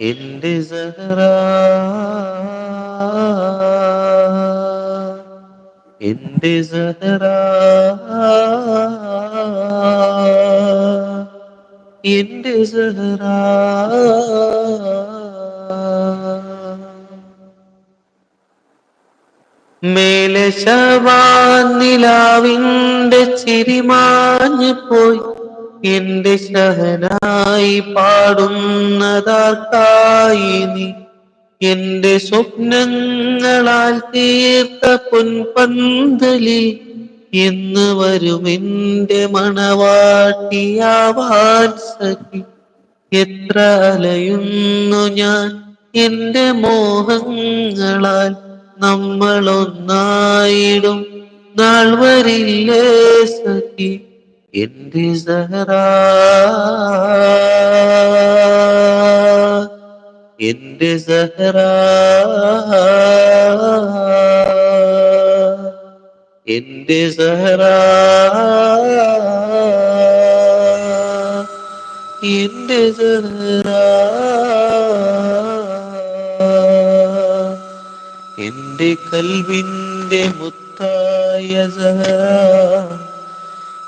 എന്റെ സഹറ. എന്റെ സഹറ. എന്റെ സഹറ. മേലെ ശവാനിലാവിന്റെ ചിരിമാഞ്ഞു പോയി. എന്റെ ശഹനായി പാടുന്നതാർക്കായി നീ? എന്റെ സ്വപ്നങ്ങളാൽ തീർത്ത പൊൻപന്തലിൽ എന്ന് വരും എന്റെ മണവാട്ടിയാവാൻ സഖി. എത്ര അലയുന്നു ഞാൻ എന്റെ മോഹങ്ങളാൽ? നമ്മളൊന്നായിടും നാൾ വരില്ലേ സഖി? എന്റെ സഹറ എന്റെ സഹറ എന്റെ സഹറ എന്റെ സഹറ എന്റെ കൽവിന്റെ മുത്തായ സഹറ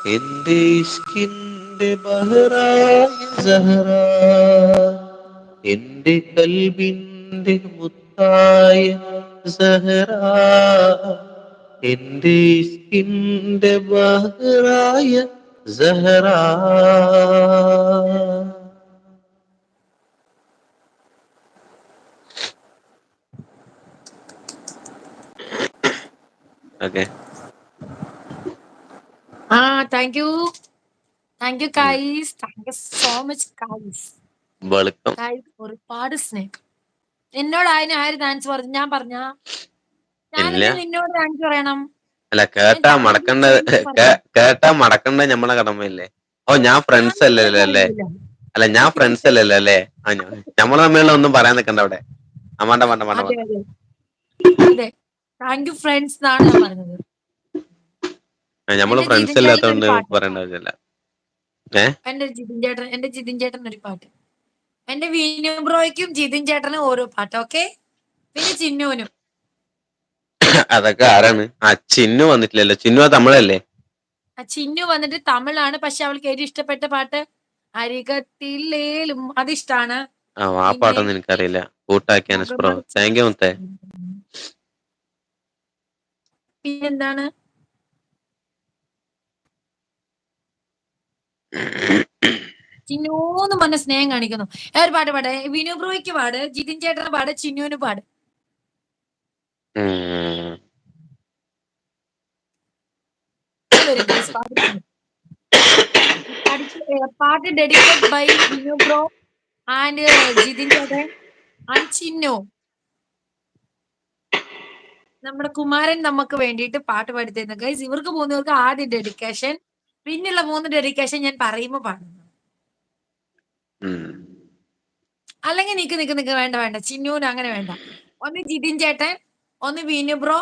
എന്റെ ഇഷ്കിന്റെ ബഹറായ സഹറ എന്റെ കൽവിന്റെ മുത്തായ സഹറ എന്റെ ഇഷ്കിന്റെ ബഹറായ Zahra. Okay ah thank you thank you Kais thank you so much Kais welcome. Kais ഒരുപാട് സ്നേഹം. എന്നോട് അതിന് ആര് താങ്ക്സ് പറഞ്ഞു? ഞാൻ പറഞ്ഞ? നിന്നോട് താങ്ക്സ് പറയണം? അല്ല കേട്ടാ മടക്കണ്ട കേട്ടാ മടക്കണ്ട നമ്മളെ കടമയില്ലേ? ഓ ഞാൻ ഫ്രണ്ട്സ് അല്ലല്ലോ? അല്ലേ അല്ല ഞാൻ ഫ്രണ്ട്സ് അല്ലല്ലോ? അല്ലേ? ആ നമ്മളെ തമ്മിലുള്ള ഒന്നും പറയാൻ നിക്കണ്ട അവിടെ. ആ വേണ്ട വേണ്ട വേണ്ട അതെ വേണ്ട. അതെ അതെ. താങ്ക് യു ഫ്രണ്ട്സ് എന്നാണ് ഞാൻ പറഞ്ഞത്. നമ്മൾ എന്റെ ഫ്രണ്ട്സ് ജിതിൻ ഇല്ലാത്തോണ്ട് ഒരു പാട്ട്. പറയേണ്ട ആവശ്യമില്ല. ഏ? എന്റെ ജിതിൻ ചേട്ടൻ എന്റെ ജിതിൻ ചേട്ടൻ ഒരു പാട്ട്. എന്റെ വീനു ബ്രോയ്ക്കും ജിതിൻ ചേട്ടനും ഓരോ പാട്ട് ഓക്കെ? പിന്നെ ചിന്നുവിനും. അതൊക്കെ ആരാണ്? ആ ചിന്നു വന്നിട്ടില്ലല്ലോ. ചിന്നു ആ തമിഴല്ലേ ആ ചിന്നു വന്നിട്ട് തമിഴാണ് പക്ഷെ അവൾക്ക് ഏറ്റവും ഇഷ്ടപ്പെട്ട പാട്ട് അരികത്തില്ലേലും അതിഷ്ടാണ്. ആ ആ പിന്നെ പാട്ടൊന്നും എനിക്കറിയില്ല. കൂട്ടാക്കി അനസ്പ്രോ താങ്ക് യു മുത്തേ. പിന്നെന്താണ് ചിന്നൂന്ന് പറഞ്ഞ സ്നേഹം കാണിക്കുന്നു. ഒരു പാട്ട് പാട്? വിനു ബ്രോയ്ക്ക് പാട് ജിതിൻ ചേട്ടന് പാട് ചിന്നുവിന് പാട്. പാട്ട് പാടും. പാട്ട് പാട്ട് dedicate by Vinu bro and Jithin ചേട്ടൻ ആൻഡ് ചിന്നു. നമ്മുടെ കുമാരൻ നമുക്ക് വേണ്ടിയിട്ട് പാട്ട് പാടി തരുന്നു. ഗൈസ് ഇവർക്ക് പോകുന്നവർക്ക് ആദ്യം ഡെഡിക്കേഷൻ പിന്നെയുള്ള മൂന്ന് ഡെഡിക്കേഷൻ ഞാൻ പറയുമ്പോൾ പാടുന്നു. അല്ലെങ്കിൽ നിക്ക് നിക്ക് നിക്ക് വേണ്ട വേണ്ട. ചിന്നൂന് അങ്ങനെ വേണ്ട. ഒന്ന് ജിതിൻ ചേട്ടൻ ഒന്ന് വിനു ബ്രോ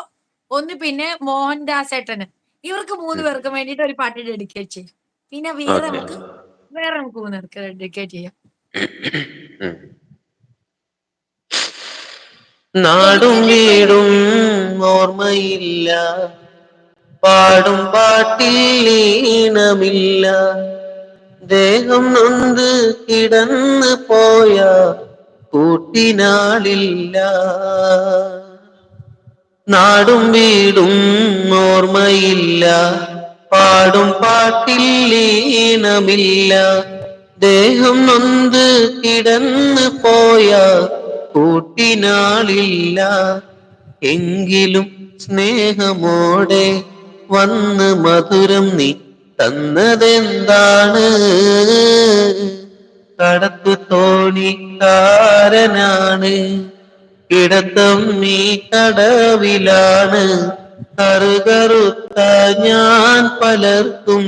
ഒന്ന് പിന്നെ മോഹൻദാസ് ചേട്ടന് ഇവർക്ക് മൂന്ന് പേർക്കും വേണ്ടിയിട്ട് ഒരു പാട്ട് ഡെഡിക്കേറ്റ് ചെയ്യാം. പിന്നെ വേറെ. നമുക്ക് വേറെ നമുക്ക് മൂന്ന് പേർക്ക് ഡെഡിക്കേറ്റ് ചെയ്യാം. നാടും വീടും ഓർമ്മയില്ല. പാടും പാട്ടിൽ ഈണമില്ല ദേഹം നൊന്ത് കിടന്നു പോയ കൂട്ടിനാളില്ല. നാടും വീടും ഓർമ്മയില്ല. പാടും പാട്ടിൽ ഈണമില്ല ദേഹം നൊന്ത് കിടന്നു പോയ കൂട്ടിനാളില്ല. എങ്കിലും സ്നേഹമോടെ വന്ന് മധുരം നീ തന്നതെന്താണ്? കടത്തു തോണിക്കാരനാണ്. കിടത്തം നീ കടവിലാണ്. കറുകറുത്ത ഞാൻ പലർക്കും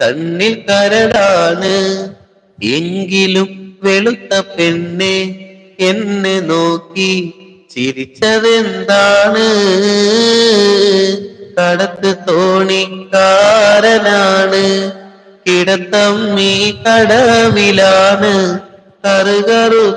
കണ്ണിൽ കരടാണ് എങ്കിലും വെളുത്ത പെണ്ണെ എന്നെ നോക്കി ചിരിച്ചതെന്താണ്? കടത്ത് തോണിക്കാരനാണ്. കിടത്തം ഈ കടവിലാണ് കറുകറു